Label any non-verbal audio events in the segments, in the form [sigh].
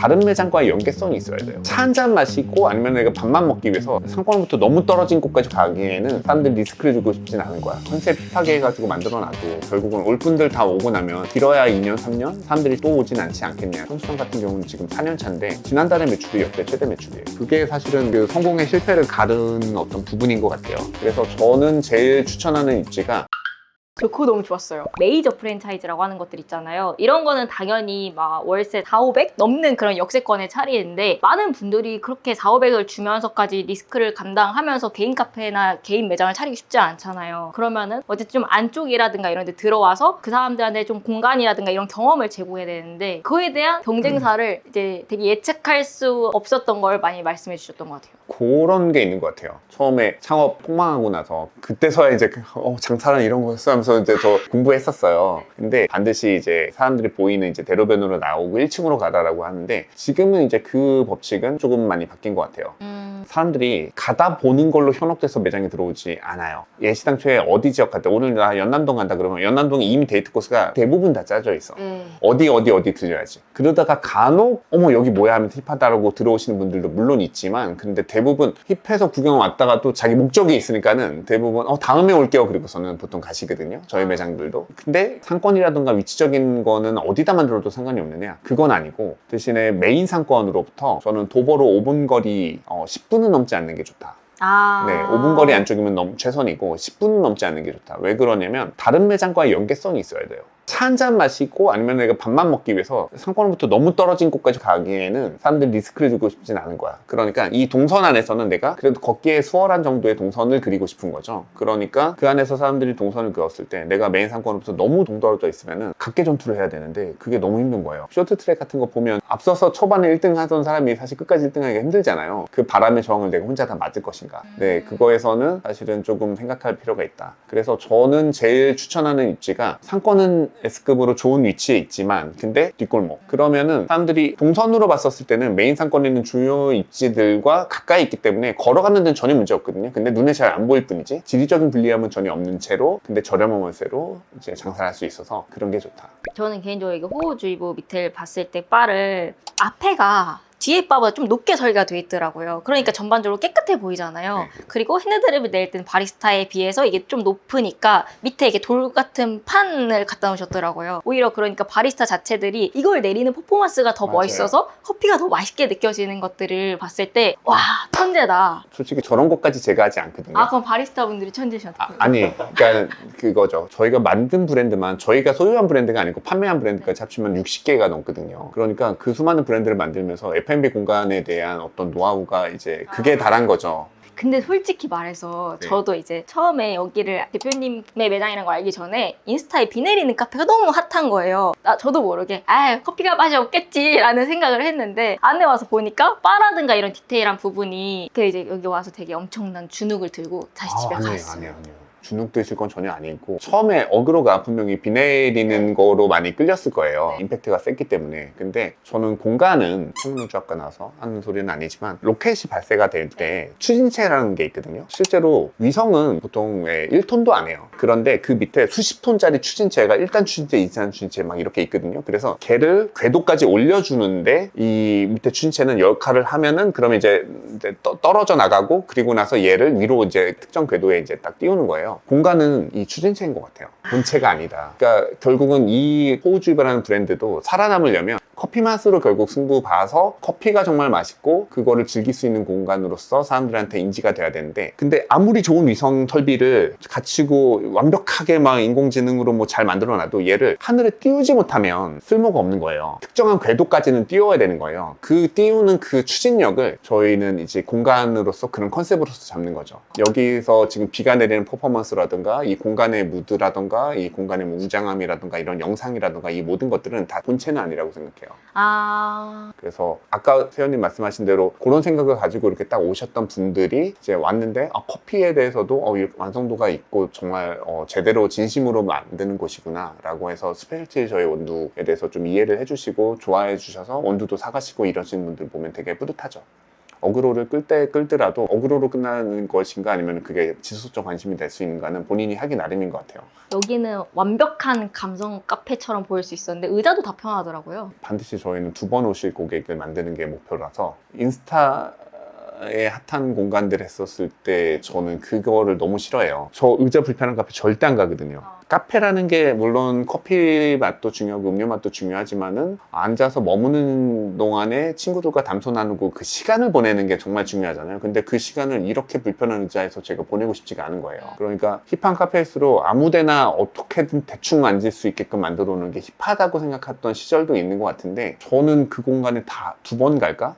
다른 매장과의 연계성이 있어야 돼요. 차 한 잔 마시고 아니면 내가 밥만 먹기 위해서 상권부터 너무 떨어진 곳까지 가기에는 사람들이 리스크를 주고 싶진 않은 거야. 컨셉 힙하게 해가지고 만들어놔도 결국은 올 분들 다 오고 나면 길어야 2년, 3년? 사람들이 또 오진 않지 않겠냐. 선수단 같은 경우는 지금 4년 차인데 지난달에 매출이 역대 최대 매출이에요. 그게 사실은 그 성공의 실패를 가른 어떤 부분인 것 같아요. 그래서 저는 제일 추천하는 입지가 저 그거 너무 좋았어요. 메이저 프랜차이즈라고 하는 것들 있잖아요. 이런 거는 당연히 막 월세 4, 500 넘는 그런 역세권의 차리인데 많은 분들이 그렇게 4, 500을 주면서까지 리스크를 감당하면서 개인 카페나 개인 매장을 차리기 쉽지 않잖아요. 그러면은 어쨌든 좀 안쪽이라든가 이런 데 들어와서 그 사람들한테 좀 공간이라든가 이런 경험을 제공해야 되는데 그에 대한 경쟁사를 이제 되게 예측할 수 없었던 걸 많이 말씀해 주셨던 것 같아요. 그런 게 있는 것 같아요. 처음에 창업 폭망하고 나서 그때서야 이제 그, 어, 장사는 이런 거였어 하면서 이제 저 공부했었어요. 근데 반드시 이제 사람들이 보이는 이제 대로변으로 나오고 1층으로 가라라고 하는데 지금은 이제 그 법칙은 조금 많이 바뀐 것 같아요. 음, 사람들이 가다 보는 걸로 현혹돼서 매장에 들어오지 않아요. 예시당초에 어디 지역 갔다 오늘 나 연남동 간다 그러면 연남동에 이미 데이트 코스가 대부분 다 짜져 있어. 네. 어디 어디 어디 들려야지. 그러다가 간혹 어머 여기 뭐야 하면 힙하다라고 들어오시는 분들도 물론 있지만 근데 대부분 힙해서 구경 왔다가 또 자기 목적이 있으니까는 대부분 어 다음에 올게요 그리고서는 보통 가시거든요. 저희 매장들도. 근데 상권이라든가 위치적인 거는 어디다 만들어도 상관이 없느냐? 그건 아니고 대신에 메인 상권으로부터 저는 도보로 5분 거리 어, 10 분은 넘지 않는 게 좋다. 아. 네, 5분 거리 안쪽이면 너무 최선이고 10분은 넘지 않는 게 좋다. 왜 그러냐면 다른 매장과의 연계성이 있어야 돼요. 차 한 잔 마시고 아니면 내가 밥만 먹기 위해서 상권부터 너무 떨어진 곳까지 가기에는 사람들이 리스크를 주고 싶진 않은 거야. 그러니까 이 동선 안에서는 내가 그래도 걷기에 수월한 정도의 동선을 그리고 싶은 거죠. 그러니까 그 안에서 사람들이 동선을 그었을 때 내가 메인 상권으로부터 너무 동떨어져 있으면은 각계 전투를 해야 되는데 그게 너무 힘든 거예요. 쇼트트랙 같은 거 보면 앞서서 초반에 1등 하던 사람이 사실 끝까지 1등 하기가 힘들잖아요. 그 바람의 저항을 내가 혼자 다 맞을 것인가. 네, 그거에서는 사실은 조금 생각할 필요가 있다. 그래서 저는 제일 추천하는 입지가 상권은 S급으로 좋은 위치에 있지만 근데 뒷골목. 그러면은 사람들이 동선으로 봤었을 때는 메인 상권에 있는 주요 입지들과 가까이 있기 때문에 걸어가는 데는 전혀 문제 없거든요. 근데 눈에 잘 안 보일 뿐이지 지리적인 불리함은 전혀 없는 채로 근데 저렴한 월세로 이제 장사를 할 수 있어서 그런 게 좋다. 저는 개인적으로 이게 호우주의보 밑을 봤을 때 바를 앞에가 뒤에 바보다 좀 높게 설계가 돼 있더라고요. 그러니까 전반적으로 깨끗해 보이잖아요. 네. 그리고 핸드드립을 낼 때는 바리스타에 비해서 이게 좀 높으니까 밑에 이게 돌 같은 판을 갖다 놓으셨더라고요. 오히려 그러니까 바리스타 자체들이 이걸 내리는 퍼포먼스가 더 맞아요. 멋있어서 커피가 더 맛있게 느껴지는 것들을 봤을 때 와 천재다. 솔직히 저런 것까지 제가 하지 않거든요. 아 그럼 바리스타 분들이 천재셨대요. 아, 니 그러니까 그거죠. 저희가 만든 브랜드만 저희가 소유한 브랜드가 아니고 판매한 브랜드까지 합치면 60개가 넘거든요. 그러니까 그 수많은 브랜드를 만들면서 F&B 공간에 대한 어떤 노하우가 이제 그게 달한 거죠. 근데 솔직히 말해서 네. 저도 이제 처음에 여기를 대표님의 매장이라는 걸 알기 전에 인스타에 비 내리는 카페가 너무 핫한 거예요. 나 저도 모르게 아 커피가 맛이 없겠지라는 생각을 했는데 안에 와서 보니까 바라든가 이런 디테일한 부분이 그 이제 여기 와서 되게 엄청난 주눅을 들고 다시 집에 아, 아니에요, 갔어요. 아니에요, 아니에요. 주눅 드실 건 전혀 아니고 처음에 어그로가 분명히 비 내리는 거로 많이 끌렸을 거예요. 네. 임팩트가 셌기 때문에. 근데 저는 공간은 평론주학과 나서 하는 소리는 아니지만 로켓이 발생가 될 때 추진체라는 게 있거든요. 실제로 위성은 보통 1톤도 안 해요. 그런데 그 밑에 수십 톤짜리 추진체가 1단 추진체, 2단 추진체 막 이렇게 있거든요. 그래서 걔를 궤도까지 올려주는데 이 밑에 추진체는 역할을 하면은 그러면 이제, 이제 떠- 떨어져 나가고 그리고 나서 얘를 위로 이제 특정 궤도에 이제 딱 띄우는 거예요. 공간은 이 추진체인 것 같아요. 본체가 아니다. 그러니까 결국은 이 호우주의바라는 브랜드도 살아남으려면 커피 맛으로 결국 승부 봐서 커피가 정말 맛있고 그거를 즐길 수 있는 공간으로서 사람들한테 인지가 돼야 되는데 근데 아무리 좋은 위성 설비를 갖추고 완벽하게 막 인공지능으로 뭐 잘 만들어 놔도 얘를 하늘에 띄우지 못하면 쓸모가 없는 거예요. 특정한 궤도까지는 띄워야 되는 거예요. 그 띄우는 그 추진력을 저희는 이제 공간으로서 그런 컨셉으로서 잡는 거죠. 여기서 지금 비가 내리는 퍼포먼스라든가 이 공간의 무드라든가 이 공간의 뭐 우장함이라든가 이런 영상이라든가 이 모든 것들은 다 본체는 아니라고 생각해요. 아 그래서 아까 세연님 말씀하신 대로 그런 생각을 가지고 이렇게 딱 오셨던 분들이 이제 왔는데 아, 커피에 대해서도 어, 이렇게 완성도가 있고 정말 어, 제대로 진심으로 만드는 곳이구나 라고 해서 스페셜티 저희 원두에 대해서 좀 이해를 해주시고 좋아해 주셔서 원두도 사가시고 이러시는 분들 보면 되게 뿌듯하죠. 어그로를 끌 때 끌더라도 어그로로 끝나는 것인가 아니면 그게 지속적 관심이 될 수 있는가는 본인이 하기 나름인 것 같아요. 여기는 완벽한 감성 카페처럼 보일 수 있었는데 의자도 다 편하더라고요. 반드시 저희는 두 번 오실 고객을 만드는 게 목표라서 인스타 에 핫한 공간들 했었을 때 저는 그거를 너무 싫어해요. 저 의자 불편한 카페 절대 안 가거든요. 아. 카페라는 게 물론 커피 맛도 중요하고 음료 맛도 중요하지만은 앉아서 머무는 동안에 친구들과 담소 나누고 그 시간을 보내는 게 정말 중요하잖아요. 근데 그 시간을 이렇게 불편한 의자에서 제가 보내고 싶지가 않은 거예요. 그러니까 힙한 카페일수록 아무데나 어떻게든 대충 앉을 수 있게끔 만들어 놓는 게 힙하다고 생각했던 시절도 있는 것 같은데 저는 그 공간에 다 두 번 갈까?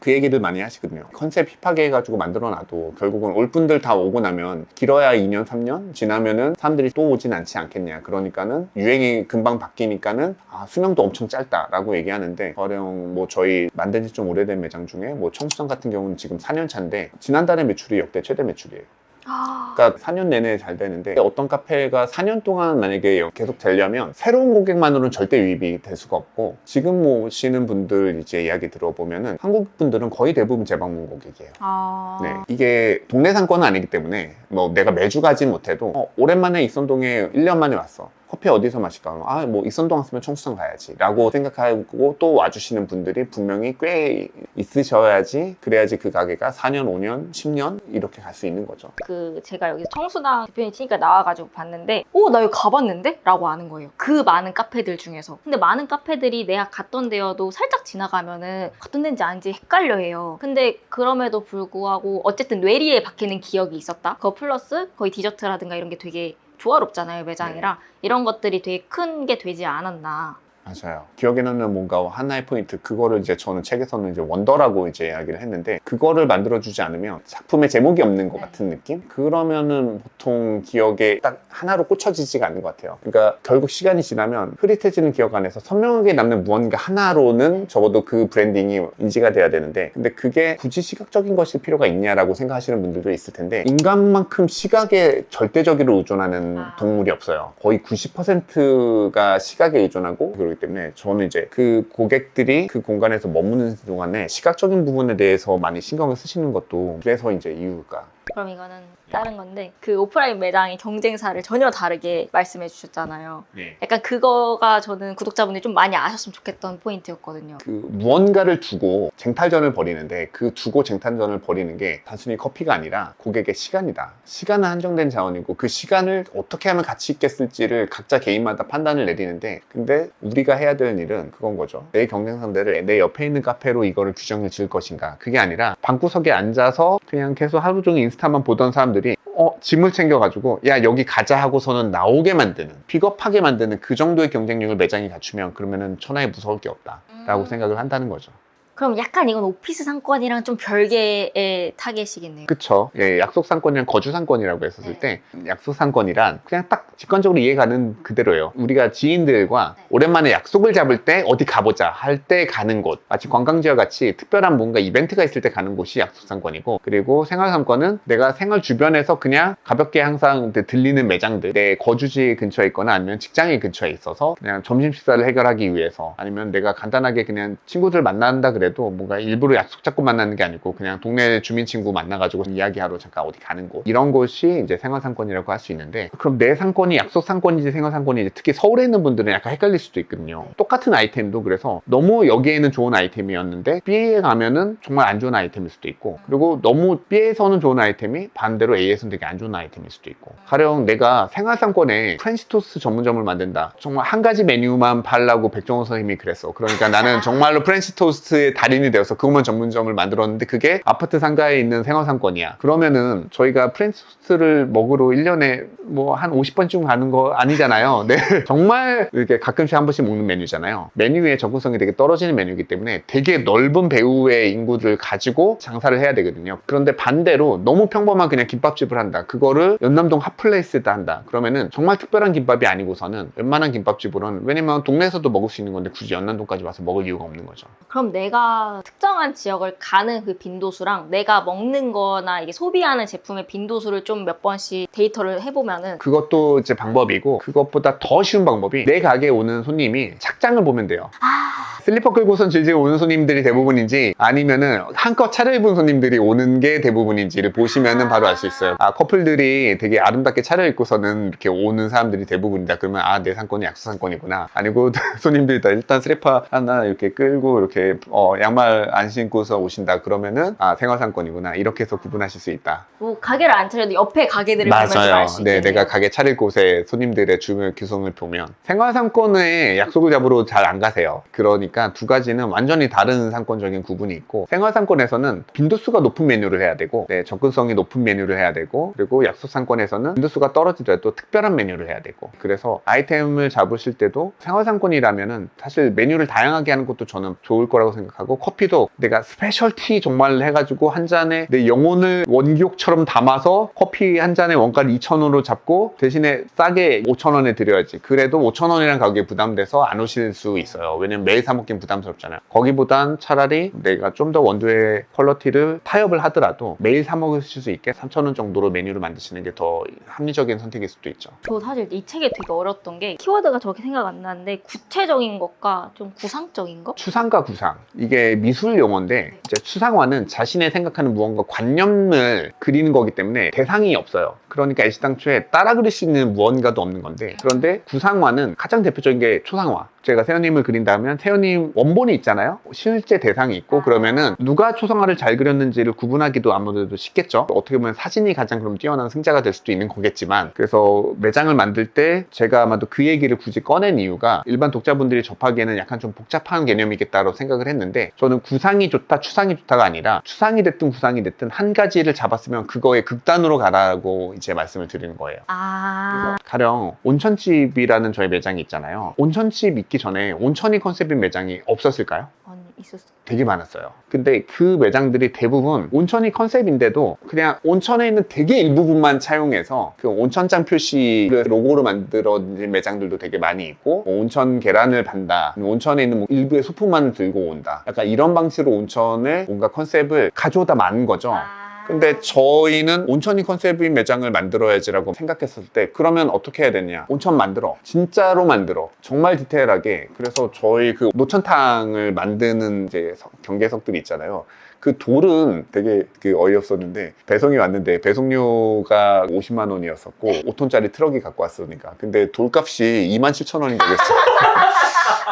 그 얘기를 많이 하시거든요. 컨셉 힙하게 해가지고 만들어놔도 결국은 올 분들 다 오고 나면 길어야 2년, 3년 지나면은 사람들이 또 오진 않지 않겠냐. 그러니까는 유행이 금방 바뀌니까는 아, 수명도 엄청 짧다라고 얘기하는데 가령 뭐 저희 만든 지 좀 오래된 매장 중에 뭐 청수장 같은 경우는 지금 4년 차인데 지난달에 매출이 역대 최대 매출이에요. 아, 그러니까 4년 내내 잘 되는데 어떤 카페가 4년 동안 만약에 계속 되려면 새로운 고객만으로는 절대 유입이 될 수가 없고 지금 오시는 분들 이제 이야기 들어보면은 한국 분들은 거의 대부분 재방문 고객이에요. 아, 네, 이게 동네 상권은 아니기 때문에 뭐 내가 매주 가진 못해도 어, 오랜만에 익선동에 1년 만에 왔어. 커피 어디서 마실까? 아, 뭐 익선동 왔으면 청수산 가야지. 라고 생각하고 또 와주시는 분들이 분명히 꽤 있으셔야지 그래야지 그 가게가 4년, 5년, 10년 이렇게 갈 수 있는 거죠. 그 제가 여기 청수당 대표님 치니까 나와가지고 봤는데 오 나 여기 가봤는데? 라고 하는 거예요 그 많은 카페들 중에서 근데 많은 카페들이 내가 갔던 데여도 살짝 지나가면은 갔던 데인지 아닌지 헷갈려 해요 근데 그럼에도 불구하고 어쨌든 뇌리에 박히는 기억이 있었다 그거 플러스 거의 디저트라든가 이런 게 되게 조화롭잖아요 매장이랑 이런 것들이 되게 큰 게 되지 않았나 맞아요. 기억에 남는 뭔가 하나의 포인트, 그거를 이제 저는 책에서는 이제 원더라고 이제 이야기를 했는데, 그거를 만들어주지 않으면 작품에 제목이 없는 것 네. 같은 느낌? 그러면은 보통 기억에 딱 하나로 꽂혀지지가 않는 것 같아요. 그러니까 결국 시간이 지나면 흐릿해지는 기억 안에서 선명하게 남는 무언가 하나로는 적어도 그 브랜딩이 인지가 돼야 되는데, 근데 그게 굳이 시각적인 것일 필요가 있냐라고 생각하시는 분들도 있을 텐데, 인간만큼 시각에 절대적으로 의존하는 아. 동물이 없어요. 거의 90%가 시각에 의존하고, 그렇기 때문에 저는 이제 그 고객들이 그 공간에서 머무는 동안에 시각적인 부분에 대해서 많이 신경을 쓰시는 것도 그래서 이제 이유가 그럼 이거는 다른 건데 그 오프라인 매장의 경쟁사를 전혀 다르게 말씀해 주셨잖아요 약간 그거가 저는 구독자분들이 좀 많이 아셨으면 좋겠던 포인트였거든요 그 무언가를 두고 쟁탈전을 벌이는데 그 두고 쟁탈전을 벌이는 게 단순히 커피가 아니라 고객의 시간이다. 시간은 한정된 자원이고 그 시간을 어떻게 하면 가치 있게 쓸지를 각자 개인마다 판단을 내리는데 근데 우리가 해야 될 일은 그건 거죠. 내 경쟁 상대를 내 옆에 있는 카페로 이거를 규정을 지을 것인가. 그게 아니라 방구석에 앉아서 그냥 계속 하루 종일 인스타 만 보던 사람들이 어, 짐을 챙겨가지고, 야, 여기 가자 하고서는 나오게 만드는, 픽업하게 만드는 그 정도의 경쟁력을 매장이 갖추면 그러면은 천하에 무서울 게 없다. 라고 음. 생각을 한다는 거죠. 그럼 약간 이건 오피스 상권이랑 좀 별개의 타겟이겠네요. 그쵸. 예, 약속 상권이랑 거주 상권이라고 했었을 때, 약속 상권이란 그냥 딱 직관적으로 이해가는 그대로예요. 우리가 지인들과 네. 오랜만에 약속을 잡을 때 어디 가보자 할 때 가는 곳. 마치 관광지와 같이 특별한 뭔가 이벤트가 있을 때 가는 곳이 약속 상권이고, 그리고 생활 상권은 내가 생활 주변에서 그냥 가볍게 항상 들리는 매장들, 내 거주지 근처에 있거나 아니면 직장의 근처에 있어서 그냥 점심 식사를 해결하기 위해서 아니면 내가 간단하게 그냥 친구들 만난다 그래도 뭔가 일부러 약속 잡고 만나는 게 아니고 그냥 동네 주민 친구 만나가지고 이야기하러 잠깐 어디 가는 곳 이런 곳이 이제 생활 상권이라고 할 수 있는데 그럼 내 상권이 약속 상권인지 생활 상권인지 특히 서울에 있는 분들은 약간 헷갈릴 수도 있거든요. 똑같은 아이템도 그래서 너무 여기에는 좋은 아이템이었는데 B에 가면은 정말 안 좋은 아이템일 수도 있고 그리고 너무 B에서는 좋은 아이템이 반대로 A에서는 되게 안 좋은 아이템일 수도 있고 가령 내가 생활 상권에 프렌치 토스트 전문점을 만든다. 정말 한 가지 메뉴만 팔라고 백종원 선생님이 그랬어. 그러니까 나는 정말로 프렌치 토스트의 달인이 되어서 그것만 전문점을 만들었는데 그게 아파트 상가에 있는 생활 상권이야. 그러면은 저희가 프렌치 토스트를 먹으러 1년에 뭐 한 50번쯤 가는 거 아니잖아요. 네. [laughs] 정말 이렇게 가끔씩 한 번씩 먹는 메뉴잖아요. 메뉴의 접근성이 되게 떨어지는 메뉴이기 때문에 되게 넓은 배우의 인구를 가지고 장사를 해야 되거든요. 그런데 반대로 너무 평범한 그냥 김밥집을 한다. 그거를 연남동 핫플레이스에다 한다. 그러면은 정말 특별한 김밥이 아니고서는 웬만한 김밥집으로는 왜냐면 동네에서도 먹을 수 있는 건데 굳이 연남동까지 와서 먹을 이유가 없는 거죠. 그럼 내가 내가 특정한 지역을 가는 그 빈도수랑 내가 먹는 거나 이게 소비하는 제품의 빈도수를 좀 몇 번씩 데이터를 해보면은 그것도 이제 방법이고 그것보다 더 쉬운 방법이 내 가게에 오는 손님이 착장을 보면 돼요. 아, 슬리퍼 끌고선 질질 오는 손님들이 대부분인지 아니면은 한껏 차려입은 손님들이 오는 게 대부분인지를 보시면은 바로 알 수 있어요. 아 커플들이 되게 아름답게 차려입고서는 이렇게 오는 사람들이 대부분이다. 그러면 아 내 상권이 약수 상권이구나. 아니고 [laughs] 손님들이 다 일단 슬리퍼 하나 이렇게 끌고 이렇게 어, 양말 안 신고서 오신다. 그러면은 아 생활 상권이구나. 이렇게 해서 구분하실 수 있다. 뭐 가게를 안 차려도 옆에 가게들을 보면서 맞아요. 알수 네, 있겠네요. 내가 가게 차릴 곳에 손님들의 주문 규성을 보면 생활 상권에 약속을 잡으러 잘 안 가세요. 그러니까 두 가지는 완전히 다른 상권적인 구분이 있고 생활 상권에서는 빈도수가 높은 메뉴를 해야 되고 네, 접근성이 높은 메뉴를 해야 되고 그리고 약속 상권에서는 빈도수가 떨어지더라도 특별한 메뉴를 해야 되고 그래서 아이템을 잡으실 때도 생활 상권이라면은 사실 메뉴를 다양하게 하는 것도 저는 좋을 거라고 생각 하고 커피도 내가 스페셜티 정말 해가지고 한 잔에 내 영혼을 원기옥처럼 담아서 커피 한 잔에 원가를 2,000원으로 잡고 대신에 싸게 5,000원에 드려야지. 그래도 5,000원이라는 가격에 부담돼서 안 오실 수 있어요. 왜냐면 매일 사 먹긴 부담스럽잖아요. 거기보단 차라리 내가 좀 더 원두의 퀄리티를 타협을 하더라도 매일 사 먹으실 수 있게 3,000원 정도로 메뉴를 만드시는 게 더 합리적인 선택일 수도 있죠. 저 사실 이 책에 되게 어려웠던 게 키워드가 저렇게 생각 안 나는데 구체적인 것과 좀 구상적인 것? 추상과 구상 이게 미술 용어인데 추상화는 자신의 생각하는 무언가 관념을 그리는 거기 때문에 대상이 없어요. 그러니까 애시당초에 따라 그릴 수 있는 무언가도 없는 건데 그런데 구상화는 가장 대표적인 게 초상화. 제가 세연님을 그린다면 세연님 원본이 있잖아요. 실제 대상이 있고 그러면은 누가 초상화를 잘 그렸는지를 구분하기도 아무래도 쉽겠죠. 어떻게 보면 사진이 가장 그럼 뛰어난 승자가 될 수도 있는 거겠지만 그래서 매장을 만들 때 제가 아마도 그 얘기를 굳이 꺼낸 이유가 일반 독자분들이 접하기에는 약간 좀 복잡한 개념이겠다고 생각을 했는데 저는 구상이 좋다, 추상이 좋다가 아니라 추상이 됐든 구상이 됐든 한 가지를 잡았으면 그거의 극단으로 가라고 이제 말씀을 드리는 거예요. 아, 가령 온천집이라는 저희 매장이 있잖아요. 온천집 있기 전에 온천이 컨셉인 매장이 없었을까요? 아니 있었어. 되게 많았어요. 근데 그 매장들이 대부분 온천이 컨셉인데도 그냥 온천에 있는 되게 일부분만 차용해서 그 온천장 표시를 로고로 만들어진 매장들도 되게 많이 있고 뭐 온천 계란을 판다, 온천에 있는 뭐 일부의 소품만을 들고 온다. 약간 이런 방식으로 온천의 뭔가 컨셉을 가져오다 마는 거죠. 아. 근데 저희는 온천이 컨셉인 매장을 만들어야지라고 생각했을 때 그러면 어떻게 해야 되냐? 온천 만들어. 진짜로 만들어. 정말 디테일하게. 그래서 저희 그 노천탕을 만드는 이제 석- 경계석들이 있잖아요 그 돌은 되게 그 어이없었는데 배송이 왔는데 배송료가 50만 원이었었고 5톤짜리 트럭이 갖고 왔으니까 근데 돌값이 2만 7천 원인 거겠어 [laughs]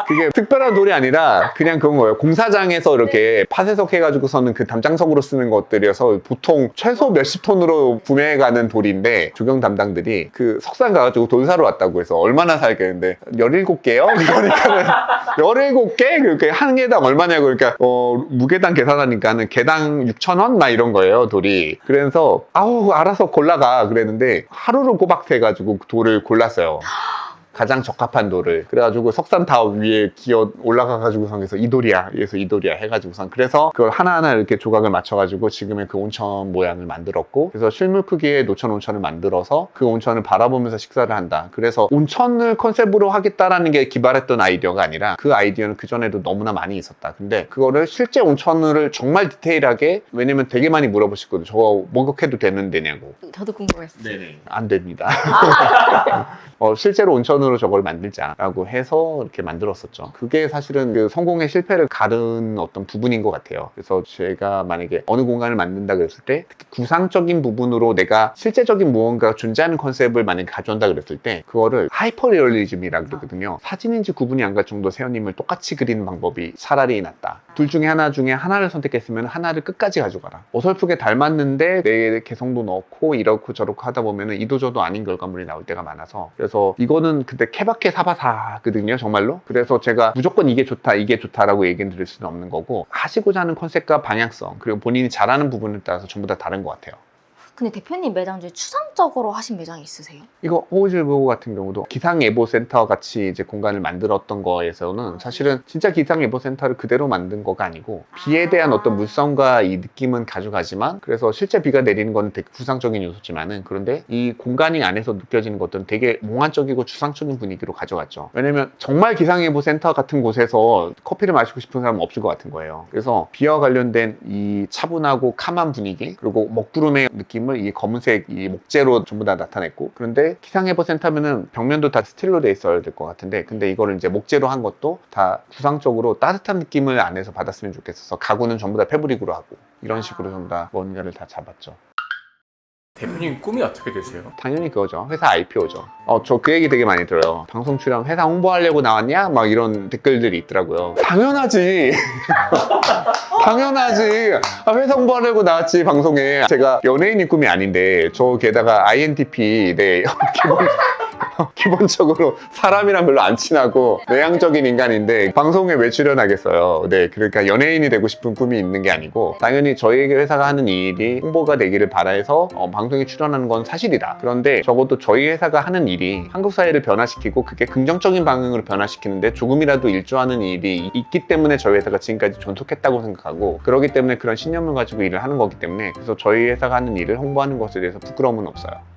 그게 특별한 돌이 아니라 그냥 그런 거예요. 공사장에서 이렇게 파쇄석 해가지고서는 그 담장석으로 쓰는 것들이어서 보통 최소 몇십 톤으로 구매해가는 돌인데 조경 담당들이 그 석산 가가지고 돌 사러 왔다고 해서 얼마나 살겠는데 17개요? [laughs] 그러니까는 17개? 그렇게 한 개당 얼마냐고 그러니까 어, 무게당 계산하니까 는 개당 6천 원? 막 이런 거예요 돌이. 그래서 아우 알아서 골라가. 그랬는데 하루를 꼬박 해가지고 그 돌을 골랐어요 가장 적합한 돌을. 그래가지고 석산 타워 위에 기어 올라가가지고 해서 이 돌이야 그래서 이 돌이야 해가지고선 그래서 그걸 하나하나 이렇게 조각을 맞춰가지고 지금의 그 온천 모양을 만들었고 그래서 실물 크기의 노천 온천을 만들어서 그 온천을 바라보면서 식사를 한다. 그래서 온천을 컨셉으로 하겠다라는 게 기발했던 아이디어가 아니라 그 아이디어는 그전에도 너무나 많이 있었다. 근데 그거를 실제 온천을 정말 디테일하게 왜냐면 되게 많이 물어보시거든요. 저거 목욕해도 되는 데냐고. 저도 궁금했어요. 네네. 안 됩니다. [laughs] 어, 실제로 온천 으로 저걸 만들자라고 해서 이렇게 만들었었죠. 그게 사실은 그 성공의 실패를 가른 어떤 부분인 것 같아요. 그래서 제가 만약에 어느 공간을 만든다 그랬을 때 구상적인 부분으로 내가 실제적인 무언가 존재하는 컨셉을 만약에 가져온다 그랬을 때 그거를 하이퍼 리얼리즘이라 그러거든요. 사진인지 구분이 안 갈 정도 세연님을 똑같이 그리는 방법이 차라리 낫다. 둘 중에 하나 중에 하나를 선택했으면 하나를 끝까지 가져가라. 어설프게 닮았는데 내 개성도 넣고 이렇고 저렇고 하다 보면은 이도저도 아닌 결과물이 나올 때가 많아서 그래서 이거는 그때 케바케 사바사거든요 정말로. 그래서 제가 무조건 이게 좋다 이게 좋다라고 얘기 드릴 수는 없는 거고 하시고자 하는 컨셉과 방향성 그리고 본인이 잘하는 부분에 따라서 전부 다 다른 것 같아요 근데 대표님 매장 중에 추상적으로 하신 매장이 있으세요? 이거 호우질보 같은 경우도 기상예보센터 같이 이제 공간을 만들었던 거에서는 사실은 진짜 기상예보센터를 그대로 만든 거가 아니고 비에 대한 어떤 물성과 이 느낌은 가져가지만 그래서 실제 비가 내리는 건 되게 구상적인 요소지만은 그런데 이 공간이 안에서 느껴지는 것들은 되게 몽환적이고 추상적인 분위기로 가져갔죠. 왜냐면 정말 기상예보센터 같은 곳에서 커피를 마시고 싶은 사람은 없을 것 같은 거예요. 그래서 비와 관련된 이 차분하고 캄한 분위기 그리고 먹구름의 느낌 을 이 검은색 이 목재로 전부 다 나타냈고 그런데 기상예보 센터면은 벽면도 다 스틸로 돼 있어야 될 것 같은데 근데 이거를 이제 목재로 한 것도 다 구상적으로 따뜻한 느낌을 안에서 받았으면 좋겠어서 가구는 전부 다 패브릭으로 하고 이런 식으로 전부 다 뭔가를 다 잡았죠. 대표님 꿈이 어떻게 되세요? 당연히 그거죠. 회사 IPO죠. 어, 저 그 얘기 되게 많이 들어요. 방송 출연 회사 홍보하려고 나왔냐? 막 이런 댓글들이 있더라고요. 당연하지. [laughs] 당연하지. 아, 회사 홍보하려고 나왔지, 방송에. 제가 연예인이 꿈이 아닌데, 저 게다가 INTP, 네, [laughs] 기본, [laughs] 기본적으로 사람이랑 별로 안 친하고 내향적인 인간인데 방송에 왜 출연하겠어요. 네, 그러니까 연예인이 되고 싶은 꿈이 있는 게 아니고 당연히 저희에게 회사가 하는 일이 홍보가 되기를 바라해서 어, 방송에 출연하는 건 사실이다. 그런데 적어도 저희 회사가 하는 일이 한국 사회를 변화시키고 그게 긍정적인 방향으로 변화시키는데 조금이라도 일조하는 일이 있기 때문에 저희 회사가 지금까지 존속했다고 생각하고 그러기 때문에 그런 신념을 가지고 일을 하는 거기 때문에 그래서 저희 회사가 하는 일을 홍보하는 것에 대해서 부끄러움은 없어요.